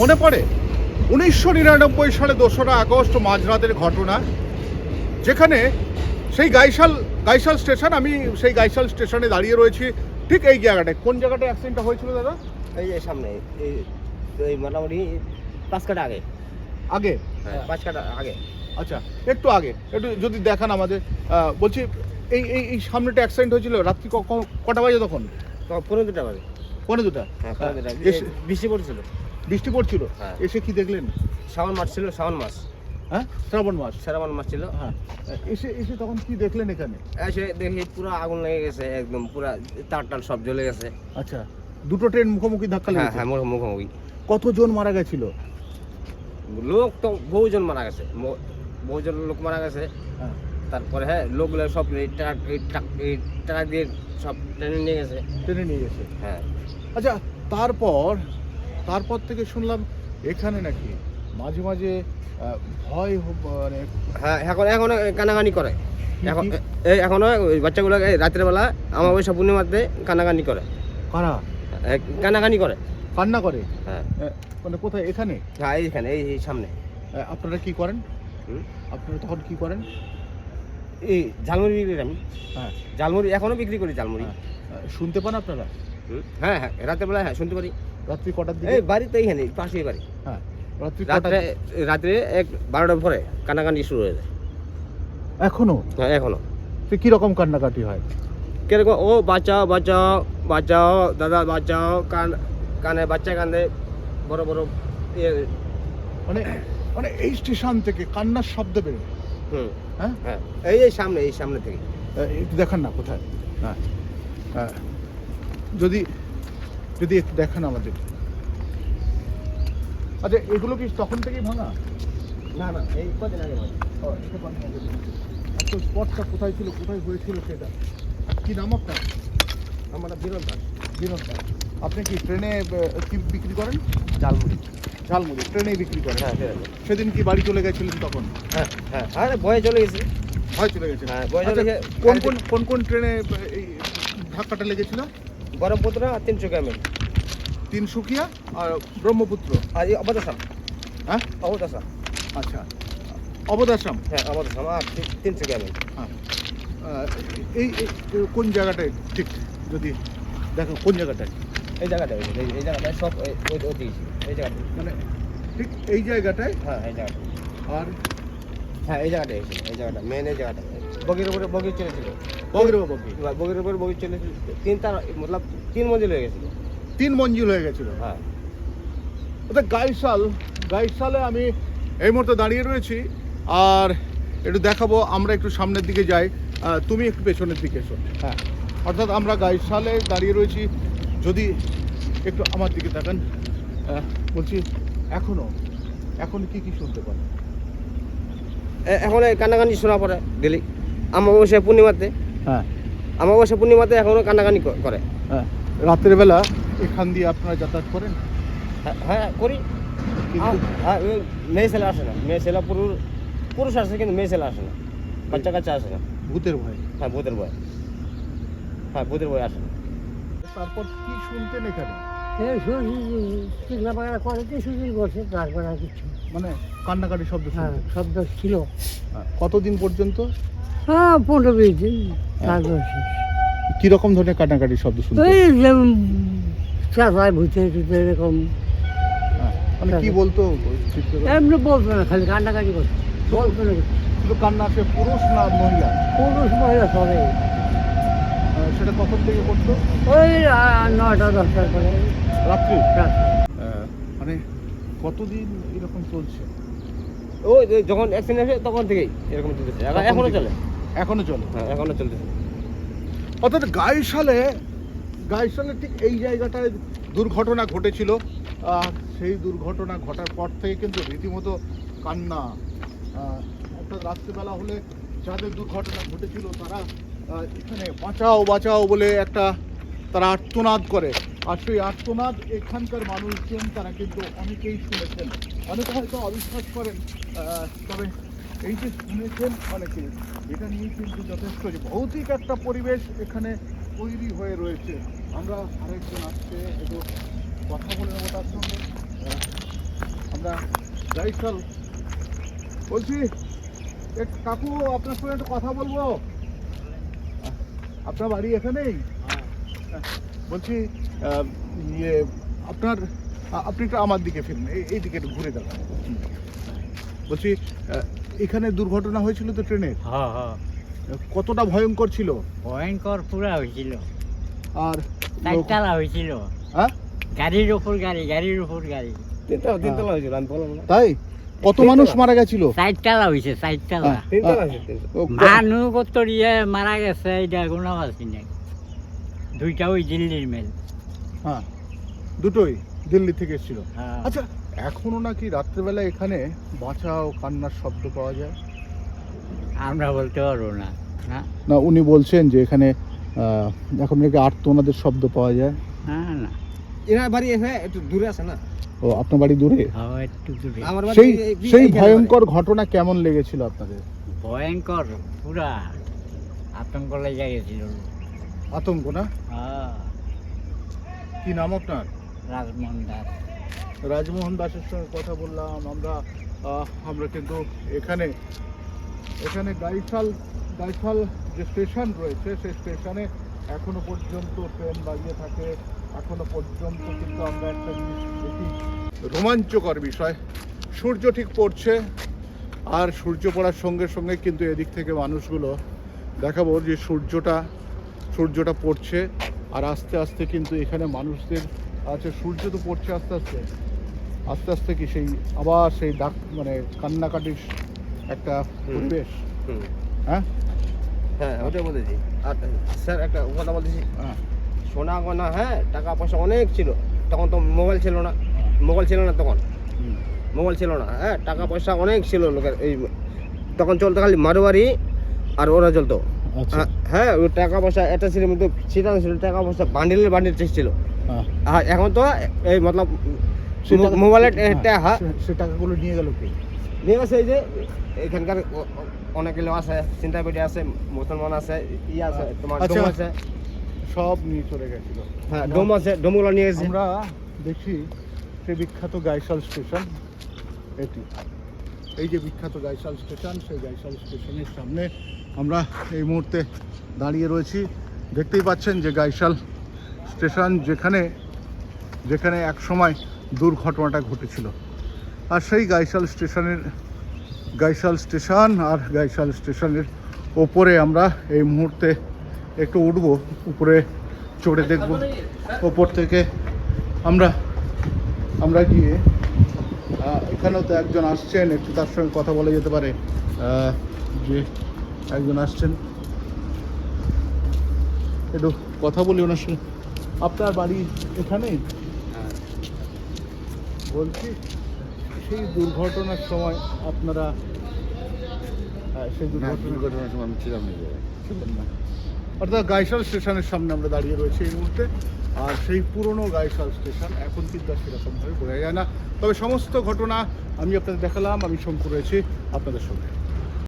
মনে পড়ে? উনিশশো নিরানব্বই সালে দোসরা আগস্ট মাঝরাতের ঘটনা যেখানে সেই গাইশাল গাইশাল স্টেশন আমি সেই গাইশাল স্টেশনে দাঁড়িয়ে রয়েছি ঠিক এই জায়গাটায়। কোন জায়গাটায় অ্যাক্সিডেন্টটা হয়েছিল দাদা? এই যে সামনে এই এই মোটামুটি পাঁচ কাটা আগে। আগে? হ্যাঁ পাঁচ কাটা আগে। আচ্ছা একটু আগে একটু যদি দেখান আমাদের। বলছি এই এই এই সামনেটা অ্যাক্সিডেন্ট হয়েছিল রাত্রি কটা বাজে তখন? পনেরো দুটা বাজে। পনেরো দুটা? হ্যাঁ পনেরো দুটা বৃষ্টি পড়ছিল। বৃষ্টি পড়ছিল? হ্যাঁ। এসে কি দেখলেন? শ্রাবণ মাস ছিল শ্রাবণ মাস। হ্যাঁ? শ্রাবণ মাস? শ্রাবণ মাস ছিল। হ্যাঁ। এসে এসে তখন কি দেখলেন এখানে? এসে দেখি পুরো আগুন লেগে গেছে একদম পুরো তার টার সব জ্বলে গেছে। আচ্ছা দুটো ট্রেন মুখোমুখি ধাক্কা হ্যাঁ লেগেছে? হ্যাঁ মুখ- মুখোমুখি। কতজন মারা গেছিল? লোক তো বহুজন মারা গেছে। ম- বহুজন লোক মারা গেছে। হ্যাঁ। তারপরে হ্যাঁ লোকগুলো সব এই ট্রাক এই ট্রাক এই ট্রাক দিয়ে সব ট্রেনে নিয়ে গেছে। ট্রেনে নিয়ে গেছে। হ্যাঁ। আচ্ছা তারপর তারপর থেকে শুনলাম এখানে নাকি মাঝে মাঝে ভয় মানে হ্যাঁ এখন এখন কানাকানি করে। এখন এই এখনও বাচ্চাগুলো এই রাত্রের বেলা আমার ওই পূর্ণিমাতে কানাকানি করে। কারা? কানাকানি করে। কান্না করে? হ্যাঁ। মানে কোথায়? এখানে? হ্যাঁ এইখানে এই সামনে। আপনারা কি করেন? আপনারা তখন কি করেন? এই ঝালমুড়ি বিক্রি করি আমি। হ্যাঁ। ঝালমুড়ি এখনও বিক্রি করি ঝালমুড়ি। হ্যাঁ। শুনতে পান আপনারা? হ্যাঁ হ্যাঁ রাতের বেলা হ্যাঁ শুনতে পারি। রাত্রি কটার দিকে? এই বাড়ি তো এইখানে পাশেই বাড়ি। হ্যাঁ রাত্রি রাত্রে রাত্রে এক বারোটার পরে কানাকানি শুরু হয়ে যায়। এখনও? হ্যাঁ এখনও। তো কীরকম কান্নাকাটি হয়? কীরকম ও বাঁচাও বাঁচাও বাঁচাও দাদা বাঁচাও কান কানে বাচ্চা কান্দে বড় বড় ইয়ে মানে মানে এই স্টেশন থেকে কান্নার শব্দ বেরোয়? হুম হ্যাঁ? হ্যাঁ এই সামনে এই সামনে থেকে। একটু দেখান না কোথায়? হ্যাঁ হ্যাঁ। যদি যদি একটু দেখান আমাদের। আচ্ছা এগুলো কি তখন থেকেই ভাঙা? না না এই কদিন আগে ও, এটা। আচ্ছা স্পটটা কোথায় ছিল কোথায় হয়েছিল সেটা? কি নাম আপনার? আমরা বিরল দাস। বিনোদ দা। আপনি কি ট্রেনে আহ, কি বিক্রি করেন? ঝালমুড়ি। ঝালমুড়ি ট্রেনেই বিক্রি করেন? হ্যাঁ আছে। সেদিন কি বাড়ি চলে গেছিলেন তখন? হ্যাঁ হ্যাঁ আরে বয়ে চলে গেছে। হয় চলে গেছেন? হ্যাঁ বয়ে আচ্ছা, চলে গেছে। কোন কোন কোন কোন ট্রেনে আহ, এই ধাক্কাটা লেগেছিল? বরমপুত্র আর তিনশো গ্রামের তিনসুকিয়া আর ব্রহ্মপুত্র? আর এই অবদাসাম হ্যাঁ? অবদাসাম আচ্ছা। অবদাশ্রম? হ্যাঁ অবদাসাম আর তিন- তিনশো গ্রামের হ্যাঁ। এই কোন জায়গাটায় ঠিক? যদি দেখো কোন জায়গাটায়। এই জায়গাটা এই জায়গাটায় সব ওই ওই দিয়েছি। এই জায়গাটা মানে ঠিক এই জায়গাটায়? হ্যাঁ এই জায়গাটা আর হ্যাঁ এই জায়গাটা এসেছিল এই জায়গাটা মেন এই জায়গাটা। বগির উপরে বগি চলেছিল বগের বাবি এবার বগির উপরে বগি চলেছিল তিন তার মতলব তিন মঞ্জিল হয়ে গেছিল। তিন মঞ্জিল হয়ে গেছিল? হ্যাঁ। ওটা গাইশাল গাইশালে আমি এই মুহূর্তে দাঁড়িয়ে রয়েছি। আর একটু দেখাবো আমরা একটু সামনের দিকে যাই। তুমি একটু পেছনের দিকে এসো। হ্যাঁ। অর্থাৎ আমরা গাইশালে দাঁড়িয়ে রয়েছি। যদি একটু আমার দিকে তাকান। বলছি এখনও? এখন কি কি শুনতে এ- এখন এই কান্নাকানি শোনা পড়ে ডেলি। আমাবস্যা পূর্ণিমাতে। হ্যাঁ। আমাবস্যা পূর্ণিমাতে এখনও কান্নাকানি করে। হ্যাঁ। রাতের বেলা এখান দিয়ে আপনারা যাতায়াত করেন? হ্যাঁ, হ্যাঁ করি। কিন্তু হ্যাঁ ওই মেয়ে ছেলে আসে না। মেয়ে ছেলে পুরুষ পুরুষ আসে কিন্তু মেয়ে ছেলে আসে না। বাচ্চা কাচ্চা আসে না। ভূতের ভয়? হ্যাঁ ভূতের বয় হ্যাঁ ভূতের বয় আসে না। তারপর কি শুনতেন এখানে? এই সুজি চিল্লা পাগলা করে দিয়ে সুজি করছে তারপর আর কিছু। মানে কান্নাকাটি শব্দ হ্যাঁ শব্দ ছিল। হ্যাঁ, কতদিন পর্যন্ত? হ্যাঁ পনেরো বিশ দিন তারপর শেষ। কীরকম ধরনের কান্নাকাটি শব্দ শুনতেন এই যেমন চাষায় ভূতে টুতে এরকম। হ্যাঁ, মানে কি বলতো এমনি বলতো না খালি কান্নাকাটি করতো বলতো না শুধু কান্না আসে পুরুষ না মহিলা? পুরুষ মহিলা সবে। সেটা কখন থেকে করতো? ওই নয়টা দশটার পরে। রাত্রি? মানে কতদিন এরকম চলছে? ওই যখন অ্যাক্সিডেন্ট হয়েছে তখন থেকেই এরকম এখনও চলে। এখনও চলে। হ্যাঁ এখনও চলতেছে। অর্থাৎ গাইশালে গাইশালে ঠিক এই জায়গাটায় দুর্ঘটনা ঘটেছিল। সেই দুর্ঘটনা ঘটার পর থেকে কিন্তু রীতিমতো কান্না। অর্থাৎ রাত্রিবেলা হলে যাদের দুর্ঘটনা ঘটেছিল তারা এখানে বাঁচাও বাঁচাও বলে একটা তারা আর্তনাদ করে। আর সেই আর্তনাদ এখানকার মানুষজন তারা কিন্তু অনেকেই শুনেছেন। অনেকে হয়তো অবিশ্বাস করেন তবে এই যে শুনেছেন অনেকে, এটা নিয়ে কিন্তু যথেষ্ট ভৌতিক একটা পরিবেশ এখানে তৈরি হয়ে রয়েছে। আমরা আরেকজন আসছে, একটু কথা বলে নেব তার সঙ্গে। আমরা গাইশাল বলছি কাকু, আপনার সঙ্গে একটু কথা বলব? আপনার বাড়ি এখানেই? বলছি ইয়ে আপনার আপনি একটু আমার দিকে ফিরুন, এই দিকে একটু ঘুরে দেখান বলছি এখানে দুর্ঘটনা হয়েছিল তো ট্রেনের? হ্যাঁ হ্যাঁ। কতটা ভয়ঙ্কর ছিল? ভয়ঙ্কর পুরা হয়েছিল। আর চারতলা হয়েছিল। হ্যাঁ? গাড়ির উপর গাড়ি গাড়ির উপর গাড়ি। তিনতলা তিনতলা হয়েছিল আমি বললাম না। তাই? কত মানুষ মারা গেছিল? চারতলা হয়েছে চারতলা। হ্যাঁ। মানুষ কত ইয়ে মারা গেছে এটা কোনো পাচ্ছি না দুইটা ওই দিল্লির মেল হ্যাঁ। দুটোই দিল্লি থেকে এসেছিল। হ্যাঁ। আচ্ছা এখনও নাকি রাত্রেবেলা এখানে বাঁচা ও কান্নার শব্দ পাওয়া যায়? আমরা বলতে পারব না না? না উনি বলছেন যে এখানে এখন নাকি আর্তনাদের শব্দ পাওয়া যায়। হ্যাঁ না। এনার বাড়ি এসে একটু দূরে আছে না? ও আপনার বাড়ি দূরে? একটু দূরে। আমার বাড়ি সেই সেই ভয়ঙ্কর ঘটনা কেমন লেগেছিল আপনাদের? ভয়ঙ্কর পুরা আতঙ্ক লেগে গেছিল। আতঙ্ক না? হ্যাঁ। কি নাম আপনার? রাজমোহন দাস রাজমোহন দাসের সঙ্গে কথা বললাম, আমরা আমরা কিন্তু এখানে এখানে গাইশাল গাইশাল যে স্টেশন রয়েছে, সেই স্টেশনে এখনও পর্যন্ত ট্রেন দাঁড়িয়ে থাকে। এখনও পর্যন্ত কিন্তু আমরা একটা জিনিস দেখি, রোমাঞ্চকর বিষয়। সূর্য ঠিক পড়ছে, আর সূর্য পড়ার সঙ্গে সঙ্গে কিন্তু এদিক থেকে মানুষগুলো দেখাবো যে সূর্যটা সূর্যটা পড়ছে, আর আস্তে আস্তে কিন্তু এখানে মানুষদের আচ্ছা সূর্য তো পড়ছে আস্তে আস্তে। আস্তে আস্তে কি সেই আবার সেই ডাক মানে কান্নাকাটির একটা পরিবেশ? হ্যাঁ? হ্যাঁ ওটাই বলেছি। আর স্যার একটা কথা বলতেছি হ্যাঁ। সোনা গয়না হ্যাঁ টাকা পয়সা অনেক ছিল। তখন তো মোবাইল ছিল না। মোবাইল ছিল না তখন। মোবাইল ছিল না হ্যাঁ টাকা পয়সা অনেক ছিল লোকের। এই তখন চলতো খালি মারোয়ারি আর ওরা চলতো। আচ্ছা। হ্যাঁ, হ্যাঁ ওই টাকা পয়সা একটা ছিল মধ্যে সেটা ছিল টাকা পয়সা বান্ডিলের বান্ডিল ছিল। এখন তো এই মতলব সে মোবাইলের হ্যাঁ, সে- সে টাকাগুলো নিয়ে গেল কে? নিয়ে গেছে এই যে এখানকার অনেক লোক আছে চিন্তাপেটি আছে মুসলমান আছে ই আছে তোমার আচ্ছা। ডোম আছে। সব নিয়ে চলে গেছিল। হ্যাঁ ডোম আছে ডোমগুলো নিয়ে গেছে। আমরা দেখি সেই বিখ্যাত গাইশাল স্টেশন এটি। এই যে বিখ্যাত গাইশাল স্টেশন সেই গাইশাল স্টেশনের সামনে আমরা এই মুহূর্তে দাঁড়িয়ে রয়েছি। দেখতেই পাচ্ছেন যে গাইশাল স্টেশন যেখানে যেখানে এক সময় দুর্ঘটনাটা ঘটেছিল। আর সেই গাইশাল স্টেশনের গাইশাল স্টেশন আর গাইশাল স্টেশনের ওপরে আমরা এই মুহূর্তে একটু উঠব। উপরে চড়ে দেখব। ওপর থেকে আমরা আমরা গিয়ে এখানেও তো একজন আসছেন, একটু তার সঙ্গে কথা বলা যেতে পারে যে একজন আসছেন। একটু কথা বলি ওনার সঙ্গে। আপনার বাড়ি এখানেই বলছি সেই দুর্ঘটনার সময় আপনারা হ্যাঁ, সেই দুর্ঘটনার সময় আমি ছিলাম না ছিলেন না। অর্থাৎ গাইশাল স্টেশনের সামনে আমরা দাঁড়িয়ে রয়েছি এই মুহূর্তে। আর সেই পুরনো গাইশাল স্টেশন এখন কিন্তু আর সেরকমভাবে বোঝা যায় না। তবে সমস্ত ঘটনা আমি আপনাদের দেখালাম আমি শঙ্কু রয়েছি আপনাদের সঙ্গে।